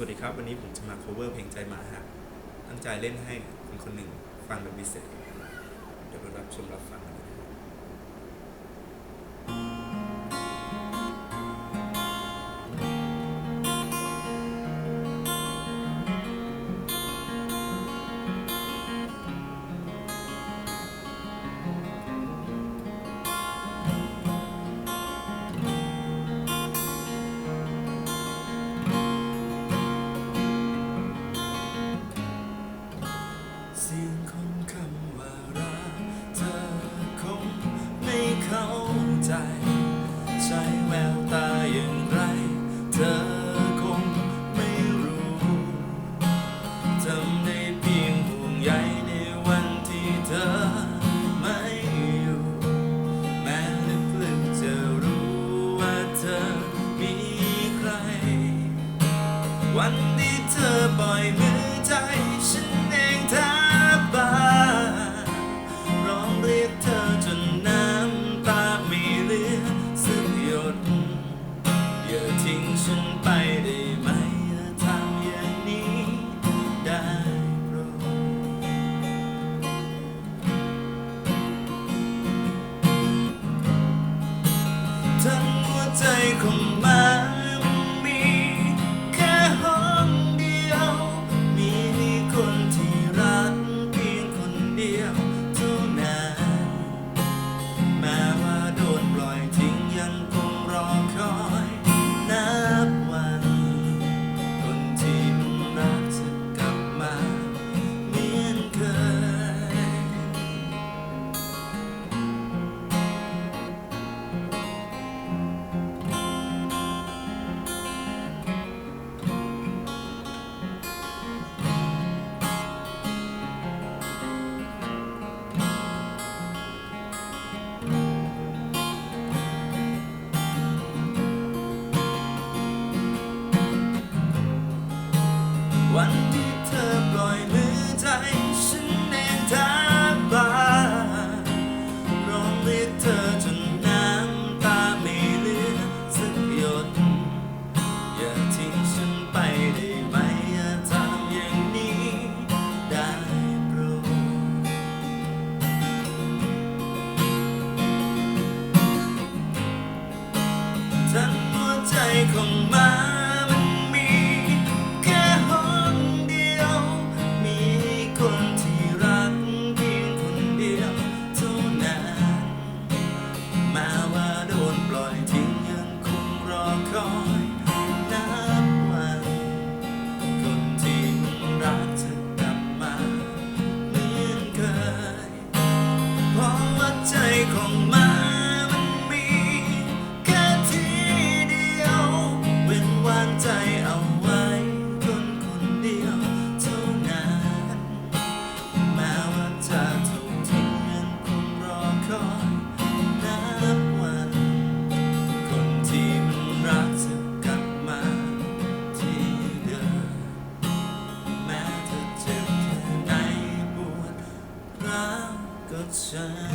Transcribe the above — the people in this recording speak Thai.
วัสดีครับ วันนี้ผมจะมา cover เพลงใจหมาฮะตั้งใจเล่นให้คนคนหนึ่งฟังแบบพิเศษ เดี๋ยวไปรับชมรับฟังกัน สียงของคำว่ารักเธอคงไม่เข้าใจ ใช้แววตาอย่างไร เธอคงไม่รู้ทำได้เพียงห่วงใยในวันที่เธอไม่อยู่ แม้ลึกๆจะรู้ว่าเธอมีใคร วันที่เธอปล่อยมือ ทั้งหัวใจของมัน เธอปล่อยมือ sun.